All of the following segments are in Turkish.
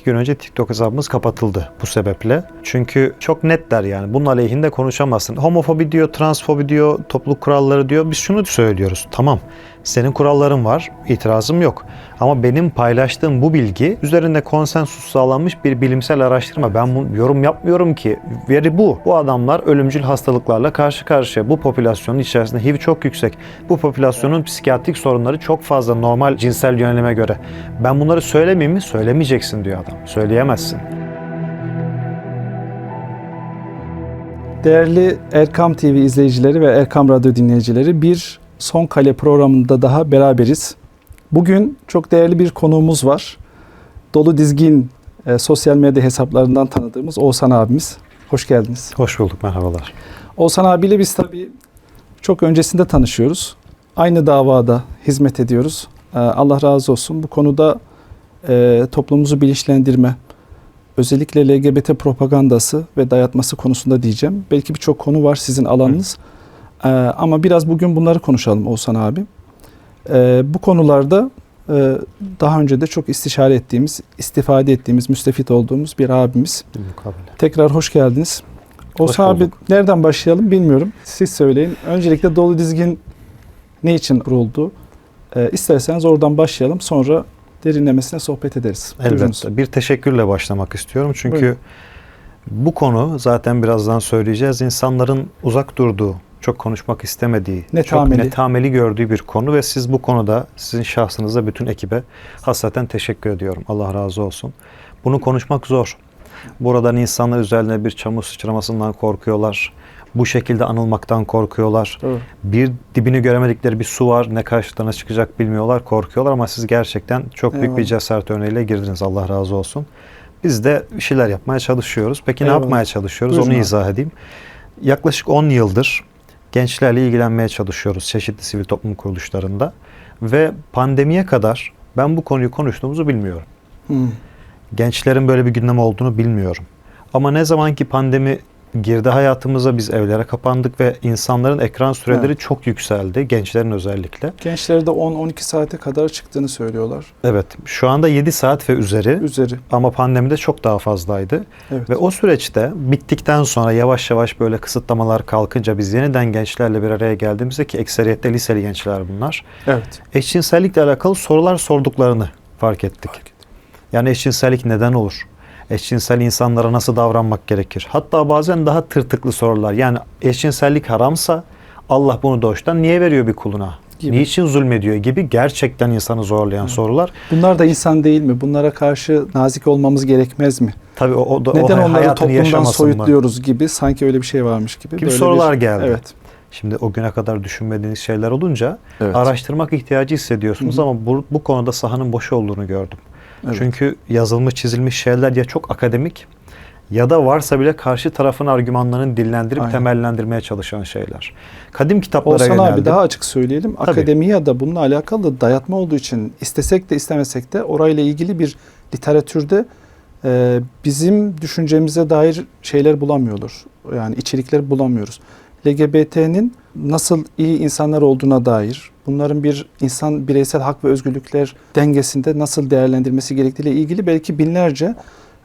iki gün önce TikTok hesabımız kapatıldı bu sebeple. Çünkü çok netler yani. Bunun aleyhinde konuşamazsın. Homofobi diyor, transfobi diyor, topluluk kuralları diyor. Biz şunu söylüyoruz. Tamam senin kuralların var, itirazım yok. Ama benim paylaştığım bu bilgi üzerinde konsensus sağlanmış bir bilimsel araştırma. Ben bu yorum yapmıyorum ki. Veri bu. Bu adamlar ölümcül hastalıklarla karşı karşıya. Bu popülasyonun içerisinde HIV çok yüksek. Bu popülasyonun psikiyatrik sorunları çok fazla normal cinsel yönelime göre. Ben bunları söylemeyeyim mi? Söylemeyeceksin diyor adam. Söyleyemezsin. Değerli Erkam TV izleyicileri ve Erkam Radyo dinleyicileri bir Son Kale programında daha beraberiz. Bugün çok değerli bir konuğumuz var. Dolu Dizgin e, sosyal medya hesaplarından tanıdığımız Oğuzhan abimiz. Hoş geldiniz. Hoş bulduk, merhabalar. Oğuzhan abiyle biz tabii çok öncesinde tanışıyoruz. Aynı davada hizmet ediyoruz. E, Allah razı olsun. Bu konuda e, toplumumuzu bilinçlendirme, özellikle LGBT propagandası ve dayatması konusunda diyeceğim. Belki birçok konu var sizin alanınız. Ee, ama biraz bugün bunları konuşalım Oğuzhan abi. Ee, bu konularda e, daha önce de çok istişare ettiğimiz, istifade ettiğimiz, müstefit olduğumuz bir abimiz. Mukabele. Tekrar hoş geldiniz. Oğuzhan abi bulduk. nereden başlayalım bilmiyorum. Siz söyleyin. Öncelikle Dolu Dizgin ne için kuruldu? Ee, isterseniz oradan başlayalım. Sonra derinlemesine sohbet ederiz. Buyurunuz. Elbette. Bir teşekkürle başlamak istiyorum. Çünkü Buyurun. bu konu zaten birazdan söyleyeceğiz. İnsanların uzak durduğu, çok konuşmak istemediği, Netameli. çok netameli gördüğü bir konu ve siz bu konuda sizin şahsınıza bütün ekibe hasreten teşekkür ediyorum. Allah razı olsun. Bunu konuşmak zor. Buradan insanlar üzerine bir çamur sıçramasından korkuyorlar. Bu şekilde anılmaktan korkuyorlar. Doğru. Bir dibini göremedikleri bir su var. Ne karşılarına çıkacak bilmiyorlar, korkuyorlar ama siz gerçekten çok büyük bir Eyvallah. cesaret örneğiyle girdiniz. Allah razı olsun. Biz de bir şeyler yapmaya çalışıyoruz. Peki Eyvallah. ne yapmaya çalışıyoruz? Buyurun Onu izah edeyim. Yaklaşık 10 yıldır gençlerle ilgilenmeye çalışıyoruz çeşitli sivil toplum kuruluşlarında ve pandemiye kadar ben bu konuyu konuştuğumuzu bilmiyorum. Hmm. Gençlerin böyle bir gündem olduğunu bilmiyorum. Ama ne zaman ki pandemi girdi hayatımıza biz evlere kapandık ve insanların ekran süreleri Evet. çok yükseldi. Gençlerin özellikle. Gençlerde 10-12 saate kadar çıktığını söylüyorlar. Evet şu anda 7 saat ve üzeri Üzeri. ama pandemide çok daha fazlaydı. Evet. Ve o süreçte bittikten sonra yavaş yavaş böyle kısıtlamalar kalkınca biz yeniden gençlerle bir araya geldiğimizde ki ekseriyette liseli gençler bunlar. evet. Eşcinsellikle alakalı sorular sorduklarını fark ettik. Yani eşcinsellik neden olur? Eşcinsel insanlara nasıl davranmak gerekir? Hatta bazen daha tırtıklı sorular. Yani eşcinsellik haramsa Allah bunu doğuştan niye veriyor bir kuluna? Gibi. Niçin zulmediyor gibi gerçekten insanı zorlayan sorular. Bunlar da insan değil mi? Bunlara karşı nazik olmamız gerekmez mi? Tabii o, o da Neden o onları toplumdan yaşamasın mı? soyutluyoruz gibi sanki öyle bir şey varmış gibi. Gibi Böyle sorular bir- geldi. Evet. Şimdi o güne kadar düşünmediğiniz şeyler olunca Evet. araştırmak ihtiyacı hissediyorsunuz Hı hı. ama bu, bu konuda sahanın boş olduğunu gördüm. Evet. Çünkü yazılmış çizilmiş şeyler ya çok akademik ya da varsa bile karşı tarafın argümanlarını dillendirip Aynen. temellendirmeye çalışan şeyler. Kadim kitaplara Olsan yöneldim. abi daha açık söyleyelim. Tabii. Akademi ya da bununla alakalı dayatma olduğu için istesek de istemesek de orayla ilgili bir literatürde e, bizim düşüncemize dair şeyler bulamıyoruz. Yani içerikler bulamıyoruz. LGBT'nin nasıl iyi insanlar olduğuna dair, bunların bir insan bireysel hak ve özgürlükler dengesinde nasıl değerlendirmesi gerektiğiyle ilgili belki binlerce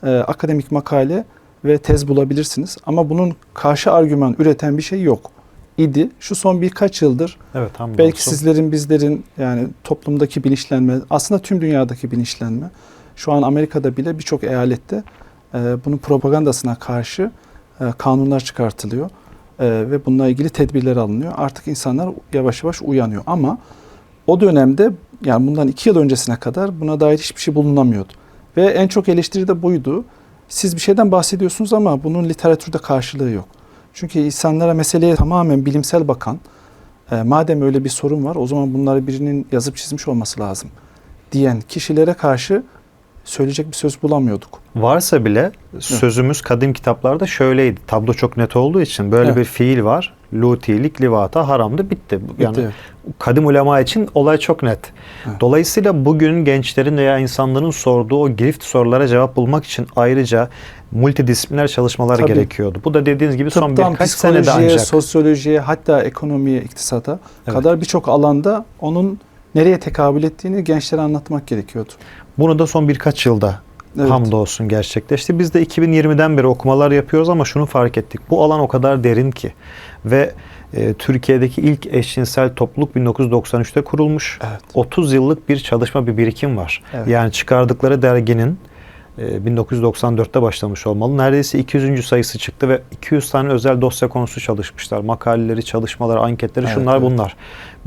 e, akademik makale ve tez bulabilirsiniz. Ama bunun karşı argüman üreten bir şey yok idi. Şu son birkaç yıldır Evet, belki sizlerin bizlerin yani toplumdaki bilinçlenme aslında tüm dünyadaki bilinçlenme şu an Amerika'da bile birçok eyalette e, bunun propagandasına karşı e, kanunlar çıkartılıyor E, ve bununla ilgili tedbirler alınıyor. Artık insanlar yavaş yavaş uyanıyor ama o dönemde yani bundan iki yıl öncesine kadar buna dair hiçbir şey bulunamıyordu. Ve en çok eleştiri de buydu. Siz bir şeyden bahsediyorsunuz ama bunun literatürde karşılığı yok. Çünkü insanlara meseleye tamamen bilimsel bakan, e, madem öyle bir sorun var o zaman bunları birinin yazıp çizmiş olması lazım diyen kişilere karşı söyleyecek bir söz bulamıyorduk. Varsa bile sözümüz kadim kitaplarda şöyleydi. Tablo çok net olduğu için böyle Evet. bir fiil var. Lutilik, livata haramdı bitti. Yani Bitti. kadim ulema için olay çok net. Evet. Dolayısıyla bugün gençlerin veya insanların sorduğu o girift sorulara cevap bulmak için ayrıca multidisipliner çalışmalar Tabii. gerekiyordu. Bu da dediğiniz gibi son Tıptan birkaç senede ancak. sosyolojiye hatta ekonomiye, iktisata Evet. kadar birçok alanda onun nereye tekabül ettiğini gençlere anlatmak gerekiyordu. Bunu da son birkaç yılda Evet. Hamdolsun gerçekleşti. Biz de 2020'den beri okumalar yapıyoruz ama şunu fark ettik. Bu alan o kadar derin ki ve e, Türkiye'deki ilk eşcinsel topluluk 1993'te kurulmuş. Evet. 30 yıllık bir çalışma, bir birikim var. Evet. Yani çıkardıkları derginin e, 1994'te başlamış olmalı. Neredeyse 200. sayısı çıktı ve 200 tane özel dosya konusu çalışmışlar. Makaleleri, çalışmaları, anketleri, Evet, şunlar evet. bunlar.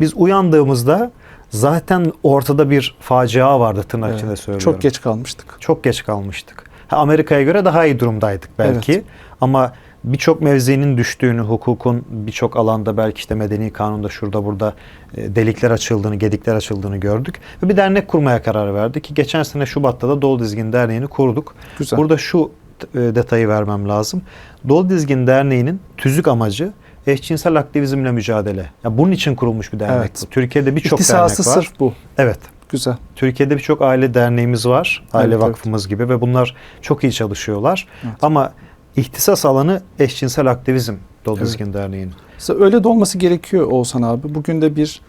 Biz uyandığımızda zaten ortada bir facia vardı tırnak Evet. içinde söylüyorum. Çok geç kalmıştık. Çok geç kalmıştık. Amerika'ya göre daha iyi durumdaydık belki. Evet. Ama birçok mevzinin düştüğünü, hukukun birçok alanda belki işte medeni kanunda şurada burada e, delikler açıldığını, gedikler açıldığını gördük. Ve bir dernek kurmaya karar verdik ki geçen sene Şubat'ta da Dolu Dizgin Derneği'ni kurduk. Güzel. Burada şu e, detayı vermem lazım. Dolu Dizgin Derneği'nin tüzük amacı eşcinsel aktivizmle mücadele. Ya bunun için kurulmuş bir dernek Evet. bu. Türkiye'de birçok dernek İhtisası var. sırf bu. Evet. Güzel. Türkiye'de birçok aile derneğimiz var. Aile Evet, evet. vakfımız gibi ve bunlar çok iyi çalışıyorlar. Evet. Ama ihtisas alanı eşcinsel aktivizm Evet. Dizgin Derneği'nin. Mesela öyle de olması gerekiyor Oğuzhan abi. Bugün de bir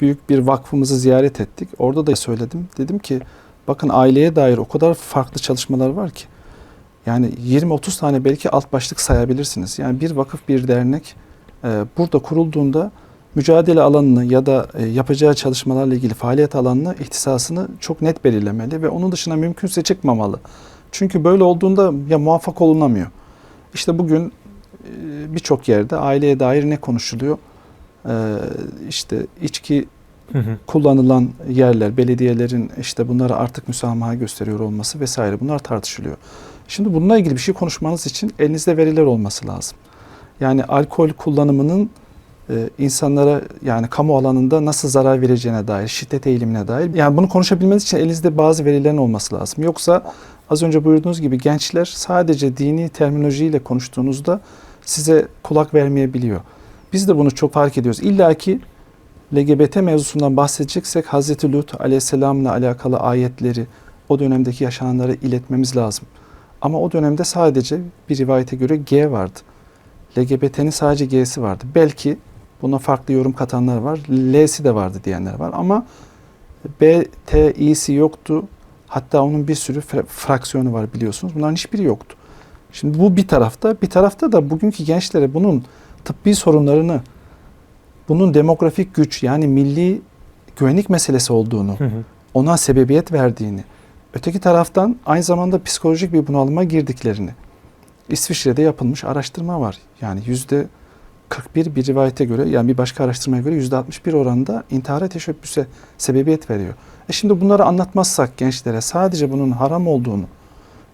büyük bir vakfımızı ziyaret ettik. Orada da söyledim. Dedim ki bakın aileye dair o kadar farklı çalışmalar var ki. Yani 20-30 tane belki alt başlık sayabilirsiniz. Yani bir vakıf, bir dernek burada kurulduğunda mücadele alanını ya da e, yapacağı çalışmalarla ilgili faaliyet alanını, ihtisasını çok net belirlemeli ve onun dışına mümkünse çıkmamalı. Çünkü böyle olduğunda ya muvaffak olunamıyor. İşte bugün e, birçok yerde aileye dair ne konuşuluyor? Ee, işte içki kullanılan yerler, belediyelerin işte bunlara artık müsamaha gösteriyor olması vesaire bunlar tartışılıyor. Şimdi bununla ilgili bir şey konuşmanız için elinizde veriler olması lazım. Yani alkol kullanımının e, insanlara yani kamu alanında nasıl zarar vereceğine dair, şiddet eğilimine dair. Yani bunu konuşabilmeniz için elinizde bazı verilerin olması lazım. Yoksa az önce buyurduğunuz gibi gençler sadece dini terminolojiyle konuştuğunuzda size kulak vermeyebiliyor. Biz de bunu çok fark ediyoruz. İlla ki LGBT mevzusundan bahsedeceksek Hz. Lut aleyhisselamla alakalı ayetleri, o dönemdeki yaşananları iletmemiz lazım. Ama o dönemde sadece bir rivayete göre G vardı. LGBT'nin sadece G'si vardı. Belki buna farklı yorum katanlar var. L'si de vardı diyenler var. Ama B, T, İ'si yoktu. Hatta onun bir sürü fra- fraksiyonu var biliyorsunuz. Bunların hiçbiri yoktu. Şimdi bu bir tarafta. Bir tarafta da bugünkü gençlere bunun tıbbi sorunlarını, bunun demografik güç yani milli güvenlik meselesi olduğunu, Hı hı. ona sebebiyet verdiğini, öteki taraftan aynı zamanda psikolojik bir bunalıma girdiklerini. İsviçre'de yapılmış araştırma var. Yani yüzde 41 bir rivayete göre yani bir başka araştırmaya göre yüzde 61 oranında intihara teşebbüse sebebiyet veriyor. E şimdi bunları anlatmazsak gençlere sadece bunun haram olduğunu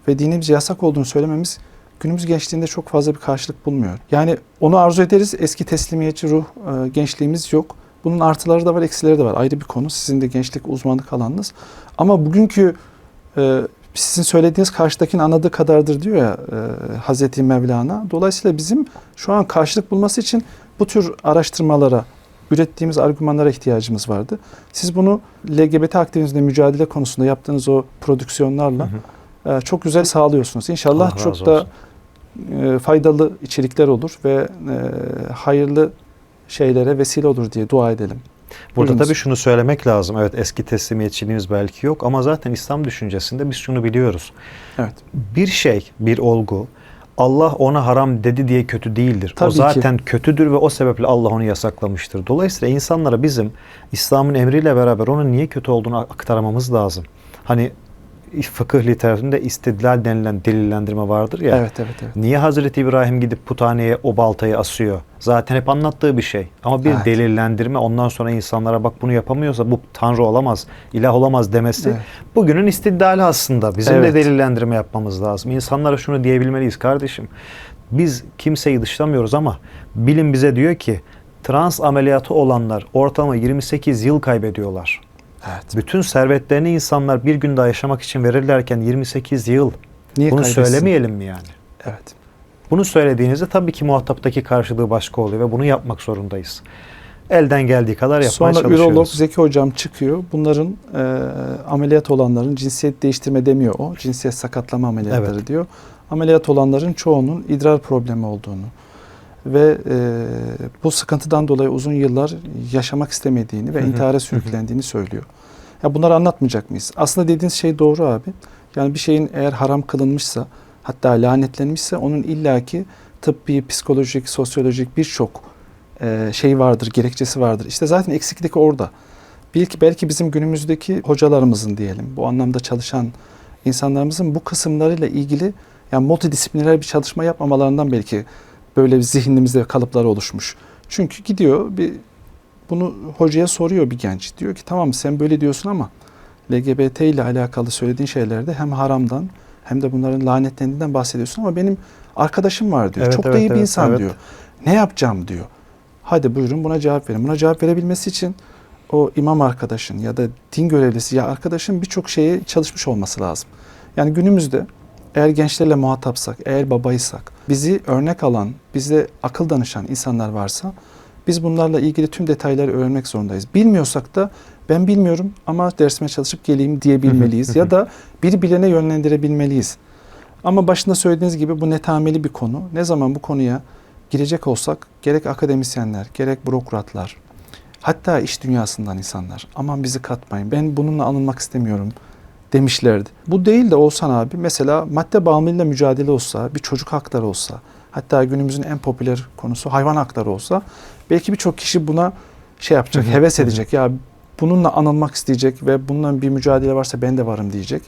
ve dinimizce yasak olduğunu söylememiz günümüz gençliğinde çok fazla bir karşılık bulmuyor. Yani onu arzu ederiz. Eski teslimiyetçi ruh e, gençliğimiz yok. Bunun artıları da var, eksileri de var. Ayrı bir konu. Sizin de gençlik uzmanlık alanınız. Ama bugünkü e, sizin söylediğiniz karşıdakinin anladığı kadardır diyor ya e, Hazreti Mevlana. Dolayısıyla bizim şu an karşılık bulması için bu tür araştırmalara, ürettiğimiz argümanlara ihtiyacımız vardı. Siz bunu LGBT aktivizmle mücadele konusunda yaptığınız o prodüksiyonlarla Hı hı. e, çok güzel sağlıyorsunuz. İnşallah Allah çok da e, faydalı içerikler olur ve e, hayırlı şeylere vesile olur diye dua edelim. Burada tabii şunu söylemek lazım. Evet eski teslimiyetçiliğimiz belki yok ama zaten İslam düşüncesinde biz şunu biliyoruz. Evet. Bir şey, bir olgu Allah ona haram dedi diye kötü değildir. Tabii o ki. zaten kötüdür ve o sebeple Allah onu yasaklamıştır. Dolayısıyla insanlara bizim İslam'ın emriyle beraber onun niye kötü olduğunu aktarmamız lazım. Hani fıkıh literatüründe istidlal denilen delillendirme vardır ya. Evet, evet, evet. Niye Hazreti İbrahim gidip puthaneye o baltayı asıyor? Zaten hep anlattığı bir şey. Ama bir Evet. delillendirme ondan sonra insanlara bak bunu yapamıyorsa bu tanrı olamaz, ilah olamaz demesi Evet. bugünün istidlali aslında. Bizim Evet. de delillendirme yapmamız lazım. İnsanlara şunu diyebilmeliyiz kardeşim. Biz kimseyi dışlamıyoruz ama bilim bize diyor ki trans ameliyatı olanlar ortalama 28 yıl kaybediyorlar. Evet. Bütün servetlerini insanlar bir gün daha yaşamak için verirlerken 28 yıl. Niye Bunu kaybetsin? söylemeyelim mi yani? Evet. Bunu söylediğinizde tabii ki muhataptaki karşılığı başka oluyor ve bunu yapmak zorundayız. Elden geldiği kadar yapmaya Sonra çalışıyoruz. ürolog Zeki hocam çıkıyor. Bunların e, ameliyat olanların cinsiyet değiştirme demiyor o. Cinsiyet sakatlama ameliyatları Evet. diyor. Ameliyat olanların çoğunun idrar problemi olduğunu ve e, bu sıkıntıdan dolayı uzun yıllar yaşamak istemediğini ve intihara sürüklendiğini söylüyor. Ya bunları anlatmayacak mıyız? Aslında dediğiniz şey doğru abi. Yani bir şeyin eğer haram kılınmışsa, hatta lanetlenmişse onun illaki tıbbi, psikolojik, sosyolojik birçok e, şey vardır, gerekçesi vardır. İşte zaten eksiklik orada. Belki belki bizim günümüzdeki hocalarımızın diyelim, bu anlamda çalışan insanlarımızın bu kısımlarıyla ilgili yani multidisipliner bir çalışma yapmamalarından belki böyle bir zihnimizde kalıplar oluşmuş. Çünkü gidiyor bir bunu hocaya soruyor bir genç. Diyor ki tamam sen böyle diyorsun ama LGBT ile alakalı söylediğin şeylerde hem haramdan hem de bunların lanetlendiğinden bahsediyorsun ama benim arkadaşım var diyor. Evet, Çok da evet, iyi bir evet, insan evet. diyor. Ne yapacağım diyor. Hadi buyurun buna cevap verin. Buna cevap verebilmesi için o imam arkadaşın ya da din görevlisi ya arkadaşın birçok şeye çalışmış olması lazım. Yani günümüzde eğer gençlerle muhatapsak, eğer babaysak, bizi örnek alan, bize akıl danışan insanlar varsa biz bunlarla ilgili tüm detayları öğrenmek zorundayız. Bilmiyorsak da ben bilmiyorum ama dersime çalışıp geleyim diyebilmeliyiz ya da bir bilene yönlendirebilmeliyiz. Ama başında söylediğiniz gibi bu netameli bir konu. Ne zaman bu konuya girecek olsak gerek akademisyenler, gerek bürokratlar, hatta iş dünyasından insanlar aman bizi katmayın ben bununla anılmak istemiyorum demişlerdi. Bu değil de Oğuzhan abi mesela madde bağımlılığıyla mücadele olsa, bir çocuk hakları olsa, hatta günümüzün en popüler konusu hayvan hakları olsa belki birçok kişi buna şey yapacak, heves edecek. Ya bununla anılmak isteyecek ve bununla bir mücadele varsa ben de varım diyecek.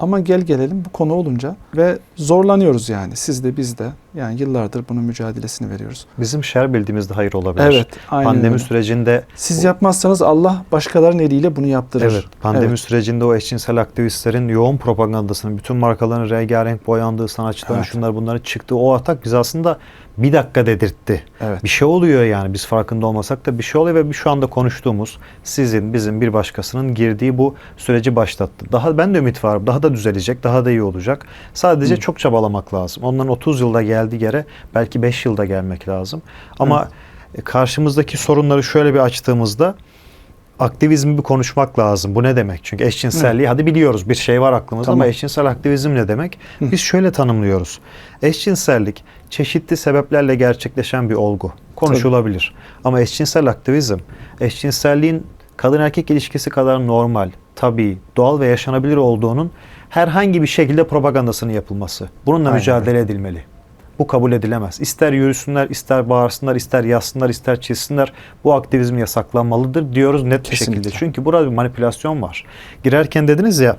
Ama gel gelelim bu konu olunca ve zorlanıyoruz yani. Siz de biz de yani yıllardır bunun mücadelesini veriyoruz. Bizim şer bildiğimizde hayır olabilir. Evet, aynen Pandemi öyle. sürecinde Siz yapmazsanız Allah başkalarının eliyle bunu yaptırır. Evet, pandemi Evet. sürecinde o eşcinsel aktivistlerin yoğun propagandasının, bütün markaların rengarenk boyandığı, sanatçıların Evet. şunlar bunları çıktığı o atak bizi aslında bir dakika dedirtti. Evet. Bir şey oluyor yani biz farkında olmasak da bir şey oluyor ve şu anda konuştuğumuz sizin, bizim, bir başkasının girdiği bu süreci başlattı. Daha ben de ümit varım. Daha da düzelecek, daha da iyi olacak. Sadece Hı. çok çabalamak lazım. Onların 30 yılda geldiği yere belki 5 yılda gelmek lazım. Ama e, karşımızdaki sorunları şöyle bir açtığımızda aktivizmi bir konuşmak lazım. Bu ne demek? Çünkü eşcinselliği hadi biliyoruz bir şey var aklımızda Tamam. ama eşcinsel aktivizm ne demek? Hı. Biz şöyle tanımlıyoruz. Eşcinsellik çeşitli sebeplerle gerçekleşen bir olgu. Konuşulabilir. Ama eşcinsel aktivizm eşcinselliğin kadın erkek ilişkisi kadar normal, tabii, doğal ve yaşanabilir olduğunun herhangi bir şekilde propagandasının yapılması. Bununla Aynen mücadele edilmeli. Bu kabul edilemez. İster yürüsünler, ister bağırsınlar, ister yazsınlar, ister çizsinler. Bu aktivizm yasaklanmalıdır diyoruz net bir Kesinlikle. şekilde. Çünkü burada bir manipülasyon var. Girerken dediniz ya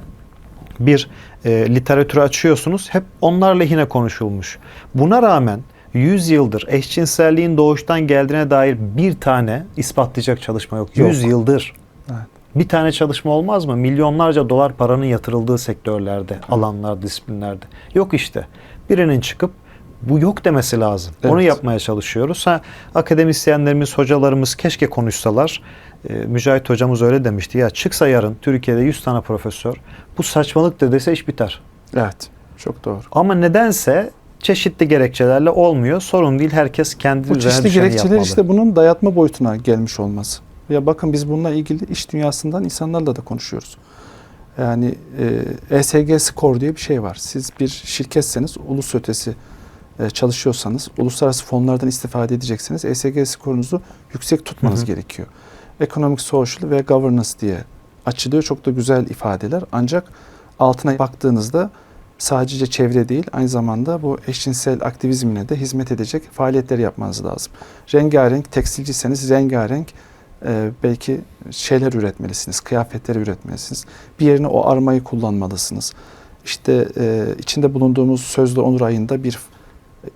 bir e, literatürü açıyorsunuz hep onlar lehine konuşulmuş. Buna rağmen 100 yıldır eşcinselliğin doğuştan geldiğine dair bir tane ispatlayacak çalışma yok. 100 Yok. yıldır. Evet. Bir tane çalışma olmaz mı? Milyonlarca dolar paranın yatırıldığı sektörlerde, alanlar, disiplinlerde. Yok işte. Birinin çıkıp bu yok demesi lazım. Evet. Onu yapmaya çalışıyoruz. Ha, akademisyenlerimiz, hocalarımız keşke konuşsalar. Ee, Mücahit hocamız öyle demişti. Ya çıksa yarın Türkiye'de 100 tane profesör bu saçmalıktır dese iş biter. Evet. Çok doğru. Ama nedense çeşitli gerekçelerle olmuyor. Sorun değil. Herkes kendi Bu çeşitli gerekçeler yapmalı. işte bunun dayatma boyutuna gelmiş olması. Ya bakın biz bununla ilgili iş dünyasından insanlarla da konuşuyoruz. Yani e, ESG score diye bir şey var. Siz bir şirketseniz, ulus ötesi çalışıyorsanız, uluslararası fonlardan istifade edecekseniz ESG skorunuzu yüksek tutmanız Hı hı. gerekiyor. Economic, Social ve Governance diye açılıyor. Çok da güzel ifadeler. Ancak altına baktığınızda sadece çevre değil, aynı zamanda bu eşcinsel aktivizmine de hizmet edecek faaliyetleri yapmanız lazım. Rengarenk, tekstilciyseniz rengarenk e, belki şeyler üretmelisiniz, kıyafetleri üretmelisiniz. Bir yerine o armayı kullanmalısınız. İşte e, içinde bulunduğumuz sözlü onur ayında bir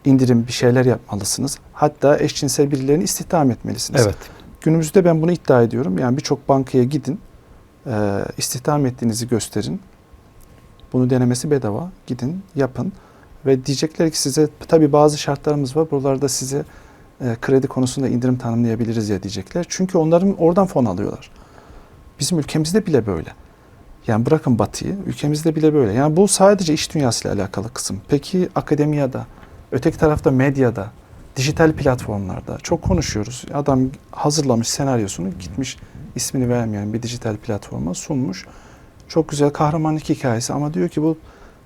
indirim bir şeyler yapmalısınız. Hatta eşcinsel birilerini istihdam etmelisiniz. Evet. Günümüzde ben bunu iddia ediyorum. Yani birçok bankaya gidin, e, istihdam ettiğinizi gösterin. Bunu denemesi bedava. Gidin, yapın. Ve diyecekler ki size tabii bazı şartlarımız var. Buralarda size e, kredi konusunda indirim tanımlayabiliriz ya diyecekler. Çünkü onların oradan fon alıyorlar. Bizim ülkemizde bile böyle. Yani bırakın batıyı, ülkemizde bile böyle. Yani bu sadece iş dünyasıyla alakalı kısım. Peki akademiyada, öteki tarafta medyada, dijital platformlarda çok konuşuyoruz. Adam hazırlamış senaryosunu gitmiş ismini vermeyen bir dijital platforma sunmuş. Çok güzel kahramanlık hikayesi ama diyor ki bu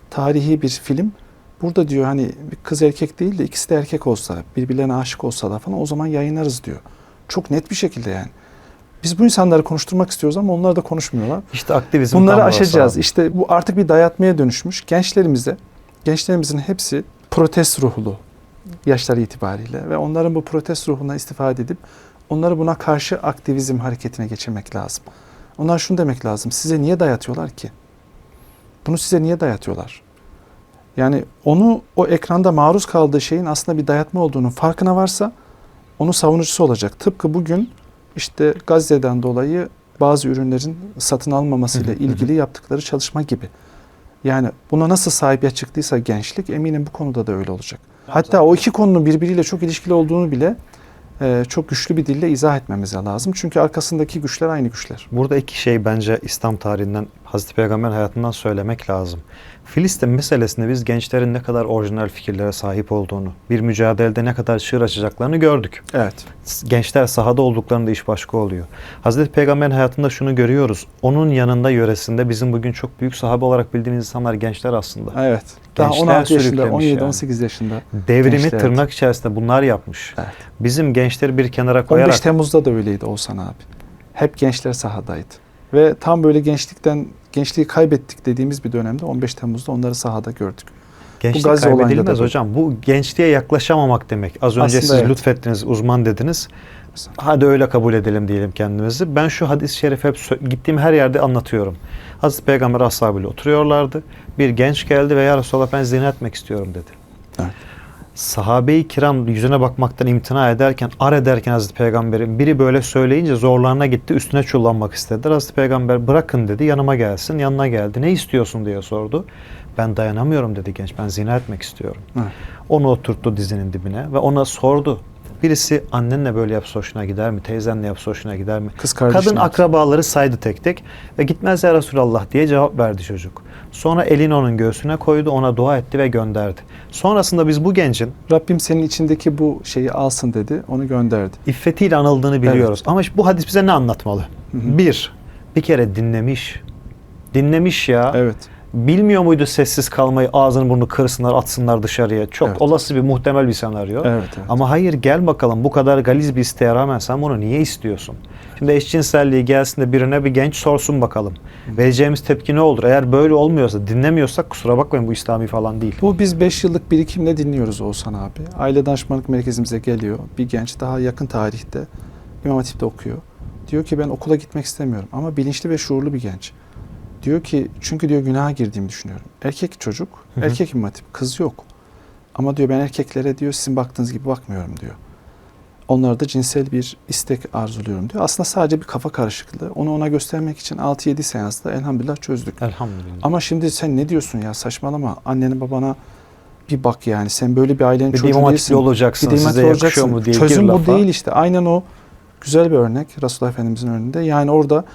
tarihi bir film. Burada diyor hani bir kız erkek değil de ikisi de erkek olsa, birbirlerine aşık olsalar falan o zaman yayınlarız diyor. Çok net bir şekilde yani. Biz bu insanları konuşturmak istiyoruz ama onlar da konuşmuyorlar. İşte aktivizm Bunları aşacağız. İşte bu artık bir dayatmaya dönüşmüş. Gençlerimize, gençlerimizin hepsi protest ruhlu yaşları itibariyle ve onların bu protest ruhundan istifade edip onları buna karşı aktivizm hareketine geçirmek lazım. Onlar şunu demek lazım. Size niye dayatıyorlar ki? Bunu size niye dayatıyorlar? Yani onu o ekranda maruz kaldığı şeyin aslında bir dayatma olduğunun farkına varsa onun savunucusu olacak. Tıpkı bugün işte Gazze'den dolayı bazı ürünlerin satın almamasıyla ilgili yaptıkları çalışma gibi. Yani buna nasıl sahibiyet çıktıysa gençlik eminim bu konuda da öyle olacak. Hatta o iki konunun birbiriyle çok ilişkili olduğunu bile e, çok güçlü bir dille izah etmemiz lazım. Çünkü arkasındaki güçler aynı güçler. Burada iki şey bence İslam tarihinden, Hazreti Peygamber hayatından söylemek lazım. Filistin meselesinde biz gençlerin ne kadar orijinal fikirlere sahip olduğunu, bir mücadelede ne kadar çığır açacaklarını gördük. Evet. Gençler sahada olduklarında iş başka oluyor. Hazreti Peygamber'in hayatında şunu görüyoruz. Onun yanında yöresinde bizim bugün çok büyük sahabe olarak bildiğimiz insanlar gençler aslında. Evet. Daha Gençler 16 yaşında, sürüklemiş 17 yani. 18 yaşında. Devrimi Gençler, tırnak içerisinde bunlar yapmış. Evet. Bizim gençleri bir kenara 15 koyarak Temmuz'da da öyleydi Oğuzhan abi. Hep gençler sahadaydı. Ve tam böyle gençlikten gençliği kaybettik dediğimiz bir dönemde 15 Temmuz'da onları sahada gördük. Gençlik Gazze olayında kaybedilmez bu. hocam. Bu gençliğe yaklaşamamak demek. Az önce Aslında siz evet. lütfettiniz, uzman dediniz. Hadi öyle kabul edelim diyelim kendimizi. Ben şu hadis-i şerifi hep gittiğim her yerde anlatıyorum. Hazreti Peygamber ashabıyla oturuyorlardı. Bir genç geldi ve ya Resulallah ben zina etmek istiyorum dedi. Evet. Sahabe-i kiram yüzüne bakmaktan imtina ederken, ar ederken Hazreti Peygamber'in biri böyle söyleyince zorlarına gitti. Üstüne çullanmak istediler. Hazreti Peygamber bırakın dedi yanıma gelsin. Yanına geldi. Ne istiyorsun diye sordu. Ben dayanamıyorum dedi genç. Ben zina etmek istiyorum. Evet. Onu oturttu dizinin dibine ve ona sordu. Birisi annenle böyle yapsa hoşuna gider mi? Teyzenle yapsa hoşuna gider mi? Kız. Kadın akrabaları saydı tek tek ve gitmez ya Resulallah diye cevap verdi çocuk. Sonra elini onun göğsüne koydu, ona dua etti ve gönderdi. Sonrasında biz bu gencin Rabbim senin içindeki bu şeyi alsın dedi. Onu gönderdi. iffetiyle anıldığını biliyoruz. Ama bu hadis bize ne anlatmalı? Hı hı. Bir, bir kere dinlemiş. Dinlemiş ya. Evet. Bilmiyor muydu sessiz kalmayı, ağzını burnunu kırsınlar, atsınlar dışarıya? Çok Evet. olası bir muhtemel bir senaryo. Evet, evet. Ama hayır gel bakalım bu kadar galiz bir isteğe rağmen sen bunu niye istiyorsun? Şimdi eşcinselliği gelsin de birine bir genç sorsun bakalım. Vereceğimiz tepki ne olur? Eğer böyle olmuyorsa, dinlemiyorsak kusura bakmayın bu İslami falan değil. Bu biz 5 yıllık birikimle dinliyoruz Oğuzhan abi. Aile danışmanlık merkezimize geliyor. Bir genç daha yakın tarihte İmam Hatip'te okuyor. Diyor ki ben okula gitmek istemiyorum ama bilinçli ve şuurlu bir genç. Diyor ki çünkü diyor günaha girdiğimi düşünüyorum. Erkek çocuk, Hı hı. erkek İmam Hatip, kız yok. Ama diyor ben erkeklere diyor sizin baktığınız gibi bakmıyorum diyor. Onlarda cinsel bir istek arzuluyorum diyor. Aslında sadece bir kafa karışıklığı. Onu ona göstermek için 6-7 seansta elhamdülillah çözdük. Elhamdülillah. Ama şimdi sen ne diyorsun ya saçmalama annene babana bir bak yani sen böyle bir ailenin bir çocuğu değilsin. olacaksın, Bir size olacaksın. mu diye Çözüm bu lafa. değil işte aynen o güzel bir örnek Resulullah Efendimizin önünde. Yani orada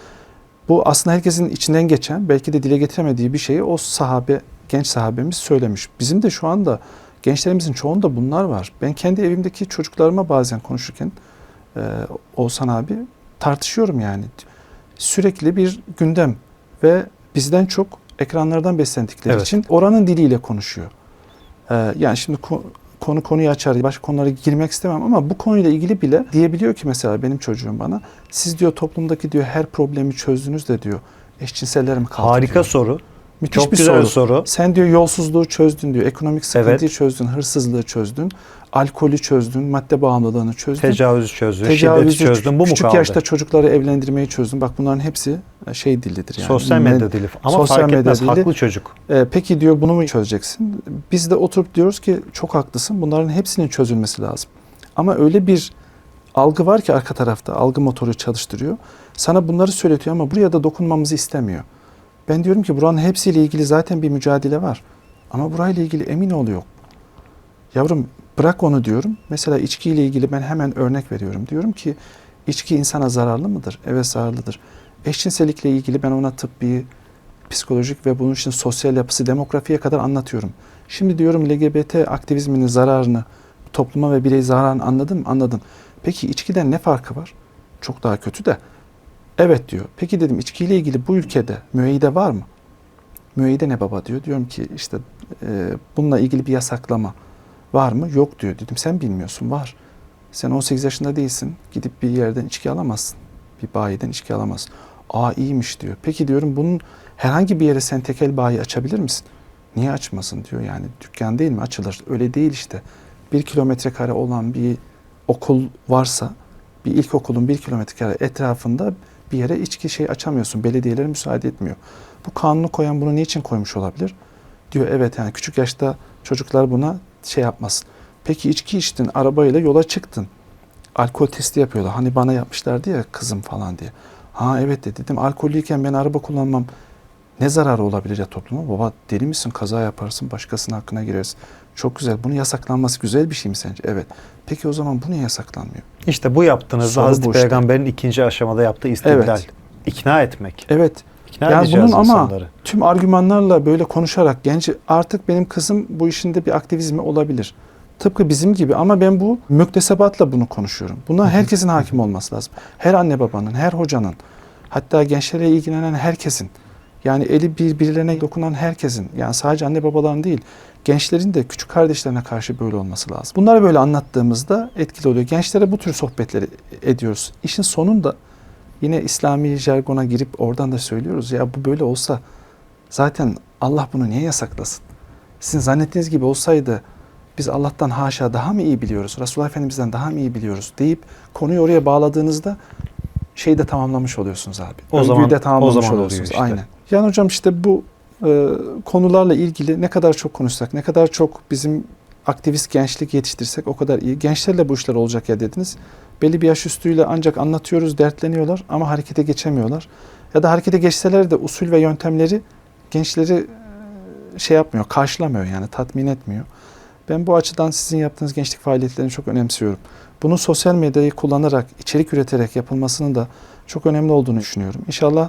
bu aslında herkesin içinden geçen belki de dile getiremediği bir şeyi o sahabe genç sahabemiz söylemiş. Bizim de şu anda gençlerimizin çoğunda bunlar var. Ben kendi evimdeki çocuklarıma bazen konuşurken e, Oğuzhan abi tartışıyorum yani. Sürekli bir gündem ve bizden çok ekranlardan beslendikleri Evet. için oranın diliyle konuşuyor. Ee, yani şimdi konu konuyu açar, başka konulara girmek istemem ama bu konuyla ilgili bile diyebiliyor ki mesela benim çocuğum bana siz diyor toplumdaki diyor her problemi çözdünüz de diyor eşcinseller mi kaldı Harika diyor. soru. Müthiş Çok bir güzel soru. soru. Sen diyor yolsuzluğu çözdün diyor, ekonomik sıkıntıyı Evet. çözdün, hırsızlığı çözdün, alkolü çözdün, madde bağımlılığını çözdün. Tecavüzü çözdün, Tecavüzü, şiddeti çözdün. Bu mu küçük kaldı? yaşta çocukları evlendirmeyi çözdün. Bak bunların hepsi şey dillidir yani. Sosyal medya dili. Ama sosyal fark medya etmez. dili. Haklı çocuk. e, peki diyor bunu mu çözeceksin? Biz de oturup diyoruz ki çok haklısın. Bunların hepsinin çözülmesi lazım. Ama öyle bir algı var ki arka tarafta algı motoru çalıştırıyor. Sana bunları söyletiyor ama buraya da dokunmamızı istemiyor. Ben diyorum ki buranın hepsiyle ilgili zaten bir mücadele var. Ama burayla ilgili emin ol yok. Yavrum bırak onu diyorum. Mesela içkiyle ilgili ben hemen örnek veriyorum. Diyorum ki içki insana zararlı mıdır? Evet zararlıdır. Eşcinsellikle ilgili ben ona tıbbi, psikolojik ve bunun için sosyal yapısı, demografiye kadar anlatıyorum. Şimdi diyorum LGBT aktivizminin zararını, topluma ve birey zararını anladın mı? Anladım. Peki içkiden ne farkı var? Çok daha kötü de. Evet diyor. Peki dedim içkiyle ilgili bu ülkede müeyyide var mı? Müeyyide ne baba diyor. Diyorum ki işte e, bununla ilgili bir yasaklama var mı? Yok diyor. Dedim sen bilmiyorsun. Var. Sen 18 yaşında değilsin. Gidip bir yerden içki alamazsın. bir bayiden içki alamaz. Aa iyiymiş diyor. Peki diyorum bunun herhangi bir yere sen tekel bayi açabilir misin? Niye açmasın diyor yani dükkan değil mi açılır. Öyle değil işte. Bir kilometre kare olan bir okul varsa bir ilkokulun bir kilometre kare etrafında bir yere içki şey açamıyorsun. Belediyeler müsaade etmiyor. Bu kanunu koyan bunu niçin koymuş olabilir? Diyor evet yani küçük yaşta çocuklar buna şey yapmasın. Peki içki içtin, arabayla yola çıktın. Alkol testi yapıyorlar. Hani bana yapmışlardı ya kızım falan diye. Ha evet de dedim alkollüyken ben araba kullanmam ne zararı olabilir ya topluma? Baba deli misin kaza yaparsın başkasının hakkına girersin. Çok güzel. Bunun yasaklanması güzel bir şey mi sence? Evet. Peki o zaman bu niye yasaklanmıyor? İşte bu yaptığınızda Hazreti bu işte. Peygamber'in ikinci aşamada yaptığı istidlal. Evet. İkna etmek. Evet. İkna Yani edeceğiz bunun ama insanları. tüm argümanlarla böyle konuşarak genci artık benim kızım bu işinde bir aktivizmi olabilir. Tıpkı bizim gibi ama ben bu müktesebatla bunu konuşuyorum. Buna herkesin hakim olması lazım. Her anne babanın, her hocanın, hatta gençlere ilgilenen herkesin. Yani eli birbirlerine dokunan herkesin, yani sadece anne babaların değil, gençlerin de küçük kardeşlerine karşı böyle olması lazım. Bunları böyle anlattığımızda etkili oluyor. Gençlere bu tür sohbetleri ediyoruz. İşin sonunda yine İslami jargona girip oradan da söylüyoruz. Ya bu böyle olsa zaten Allah bunu niye yasaklasın? Sizin zannettiğiniz gibi olsaydı biz Allah'tan haşa daha mı iyi biliyoruz? Resulullah Efendimiz'den daha mı iyi biliyoruz? deyip konuyu oraya bağladığınızda şeyi de tamamlamış oluyorsunuz abi. O Övgüyü zaman- de o tamamlamış zaman oluyor oluyorsunuz. işte. Aynen. Yani hocam işte bu e, konularla ilgili ne kadar çok konuşsak, ne kadar çok bizim aktivist gençlik yetiştirsek o kadar iyi. Gençlerle bu işler olacak ya dediniz. Belli bir yaş üstüyle ancak anlatıyoruz, dertleniyorlar ama harekete geçemiyorlar. Ya da harekete geçseler de usul ve yöntemleri gençleri e, şey yapmıyor, karşılamıyor yani tatmin etmiyor. Ben bu açıdan sizin yaptığınız gençlik faaliyetlerini çok önemsiyorum. Bunun sosyal medyayı kullanarak, içerik üreterek yapılmasının da çok önemli olduğunu düşünüyorum. İnşallah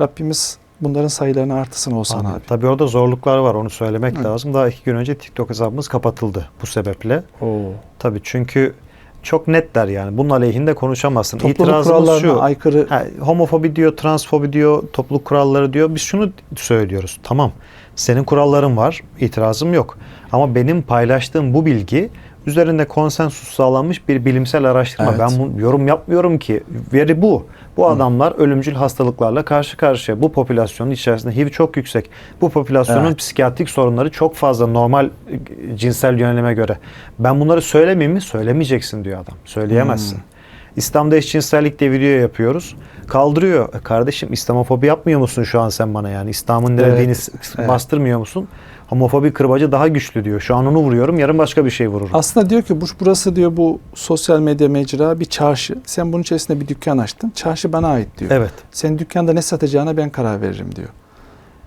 Rabbimiz bunların sayılarını artırsın Oğuzhan Amin. abi. Tabii orada zorluklar var onu söylemek Evet. lazım. Daha iki gün önce TikTok hesabımız kapatıldı bu sebeple. Oo. Tabii çünkü çok netler yani. Bunun aleyhinde konuşamazsın. Topluluk İtirazımız kurallarına şu. aykırı Ha, homofobi diyor, transfobi diyor, topluluk kuralları diyor. Biz şunu söylüyoruz. Tamam. Senin kuralların var. itirazım yok. Ama benim paylaştığım bu bilgi üzerinde konsensus sağlanmış bir bilimsel araştırma. Evet. Ben bu, yorum yapmıyorum ki. Veri bu. Bu adamlar ölümcül hastalıklarla karşı karşıya. Bu popülasyonun içerisinde HIV çok yüksek. Bu popülasyonun Evet. psikiyatrik sorunları çok fazla normal e, cinsel yönelime göre. Ben bunları söylemeyeyim mi? Söylemeyeceksin diyor adam. Söyleyemezsin. Hmm. İslam'da eşcinsellik diye video yapıyoruz. Kaldırıyor. E kardeşim İslamofobi yapmıyor musun şu an sen bana yani? İslam'ın Evet, dediğini evet. bastırmıyor musun? Homofobi kırbacı daha güçlü diyor. Şu an onu vuruyorum, yarın başka bir şey vururum. Aslında diyor ki bu burası diyor bu sosyal medya mecra bir çarşı. Sen bunun içerisinde bir dükkan açtın. Çarşı bana ait diyor. Evet. Senin dükkanda ne satacağına ben karar veririm diyor.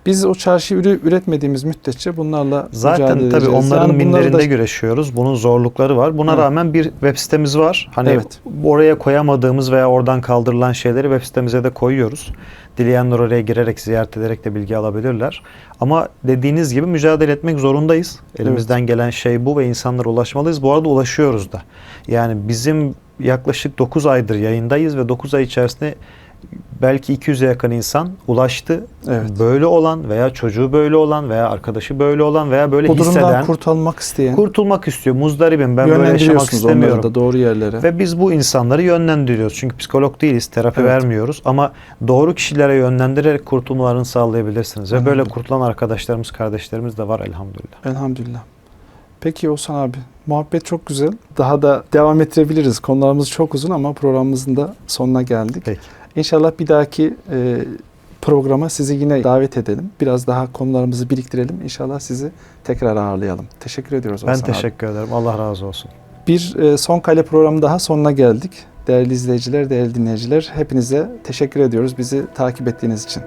Biz o çarşıyı üretmediğimiz müddetçe bunlarla Zaten mücadele tabii edeceğiz. onların Yani minderinde da- güreşiyoruz. Bunun zorlukları var. Buna Evet. rağmen bir web sitemiz var. Hani Evet. oraya koyamadığımız veya oradan kaldırılan şeyleri web sitemize de koyuyoruz. Dileyenler oraya girerek, ziyaret ederek de bilgi alabilirler. Ama dediğiniz gibi mücadele etmek zorundayız. Elimizden gelen şey bu ve insanlara ulaşmalıyız. Bu arada ulaşıyoruz da. Yani bizim yaklaşık 9 aydır yayındayız ve 9 ay içerisinde belki 200'e yakın insan ulaştı. Evet. Böyle olan veya çocuğu böyle olan veya arkadaşı böyle olan veya böyle bu durumdan hisseden kurtulmak isteyen kurtulmak istiyor. Muzdaribim ben böyle yaşamak istemiyorum. da doğru yerlere. Ve biz bu insanları yönlendiriyoruz. Çünkü psikolog değiliz, terapi Evet. vermiyoruz ama doğru kişilere yönlendirerek kurtulmalarını sağlayabilirsiniz. Ve böyle kurtulan arkadaşlarımız, kardeşlerimiz de var elhamdülillah. Elhamdülillah. Peki Oğuzhan abi muhabbet çok güzel. Daha da devam ettirebiliriz. Konularımız çok uzun ama programımızın da sonuna geldik. Peki. İnşallah bir dahaki e, programa sizi yine davet edelim. Biraz daha konularımızı biriktirelim. İnşallah sizi tekrar ağırlayalım. Teşekkür ediyoruz Ben Oğuzhan abi. teşekkür ederim. Allah razı olsun. Bir e, son kale programı daha sonuna geldik. Değerli izleyiciler, değerli dinleyiciler hepinize teşekkür ediyoruz bizi takip ettiğiniz için.